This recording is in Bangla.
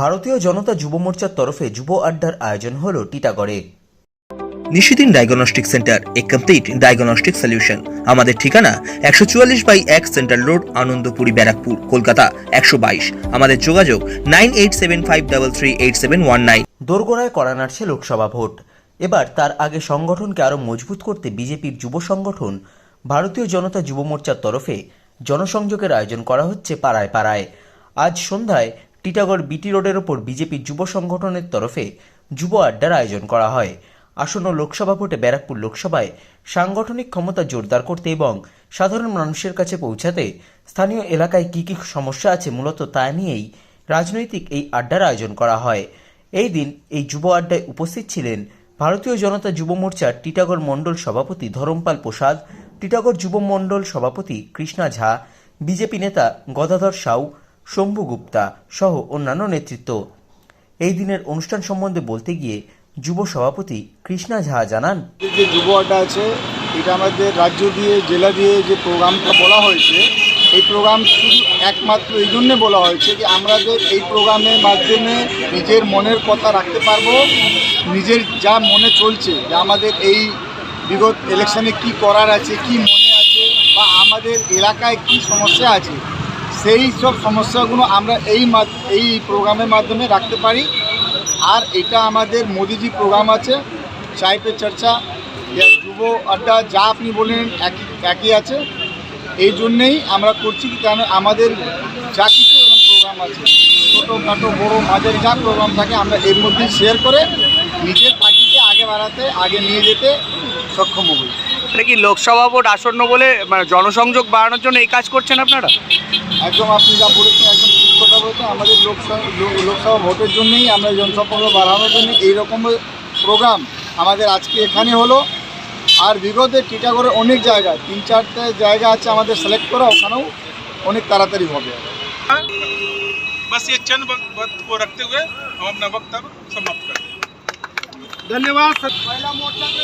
ভারতীয় জনতা যুব মোর্চার তরফে যুব আড্ডার আয়োজন হল টিটাগড়ে। নিশিদিন ডায়াগনস্টিক সেন্টার এ কমপ্লিট ডায়াগনস্টিক সলিউশন আমাদের ঠিকানা একশো চুয়াল্লিশ বাই এক সেন্ট্রাল রোড আনন্দপুরি ব্যারাকপুর কলকাতা একশো বাইশ। আমাদের যোগাযোগ nine eight seven five double three eight seven one nine. দোরগোড়ায় করা নাড়ছে লোকসভা ভোট। এবার তার আগে সংগঠনকে আরও মজবুত করতে বিজেপির যুব সংগঠন ভারতীয় জনতা যুব মোর্চার তরফে জনসংযোগের আয়োজন করা হচ্ছে পাড়ায় পাড়ায়। আজ সন্ধ্যায় টিটাগড় বিটি রোডের ওপর বিজেপির যুব সংগঠনের তরফে যুব আড্ডার আয়োজন করা হয়। আসন্ন লোকসভা ভোটে ব্যারাকপুর লোকসভায় সাংগঠনিক ক্ষমতা জোরদার করতে এবং সাধারণ মানুষের কাছে পৌঁছাতে স্থানীয় এলাকায় কী কী সমস্যা আছে মূলত তা নিয়েই রাজনৈতিক এই আড্ডার আয়োজন করা হয়। এই দিন এই যুব আড্ডায় উপস্থিত ছিলেন ভারতীয় জনতা যুব মোর্চার টিটাগড় মণ্ডল সভাপতি ধরমপাল প্রসাদ, টিটাগড় যুব মণ্ডল সভাপতি কৃষ্ণা ঝা, বিজেপি নেতা গদাধর সাউ শম্ভু গুপ্তা সহ অন্যান্য নেতৃত্ব। এই দিনের অনুষ্ঠান সম্বন্ধে বলতে গিয়ে যুব সভাপতি কৃষ্ণা ঝা জানান যে যুব আড্ডা আছে, এটা আমাদের রাজ্য দিয়ে, জেলা দিয়ে যে প্রোগ্রামটা বলা হয়েছে, এই প্রোগ্রাম শুধু একমাত্র এই জন্যে বলা হয়েছে যে আমাদের এই প্রোগ্রামের মাধ্যমে নিজের মনের কথা রাখতে পারব, নিজের যা মনে চলছে, যে আমাদের এই বিগত ইলেকশনে কি করার আছে, কি মনে আছে, বা আমাদের এলাকায় কি সমস্যা আছে সেই সব সমস্যাগুলো আমরা এই এই প্রোগ্রামের মাধ্যমে রাখতে পারি। আর এটা আমাদের মোদিজি প্রোগ্রাম আছে চাই পে চর্চা যুব আড্ডা যা আপনি বললেন একই একই আছে। এই জন্যেই আমরা করছি কারণ আমাদের যা কিছু প্রোগ্রাম আছে ছোটো খাটো বড়ো, মাঝের যা প্রোগ্রাম থাকে আমরা এর মধ্যে শেয়ার করে নিজের পার্টিকে আগে বাড়াতে, আগে নিয়ে যেতে সক্ষম হই এটা কি লোকসভা ভোট আসন্ন বলে মানে জনসংযোগ বাড়ানোর জন্য এই কাজ করছেন আপনারা একদম আপনি যা বলেছেন একদম ঠিক কথা বলেছেন আমাদের লোকসভা লো- লোকসভা ভোটের জন্যই আমরা জনসম্পর্ক বাড়ানোর জন্য এইরকম প্রোগ্রাম আমাদের আজকে এখানে হলো আর বিগতে টিটাগড়ের অনেক জায়গা তিন চারটে জায়গা আছে আমাদের সিলেক্ট করা ওখানেও অনেক তাড়াতাড়ি হবে बस ये चंद वक्त वक्त को रखते हुए हम अपना वक्तव्य समाप्त करते हैं धन्यवाद महिला मोर्चा के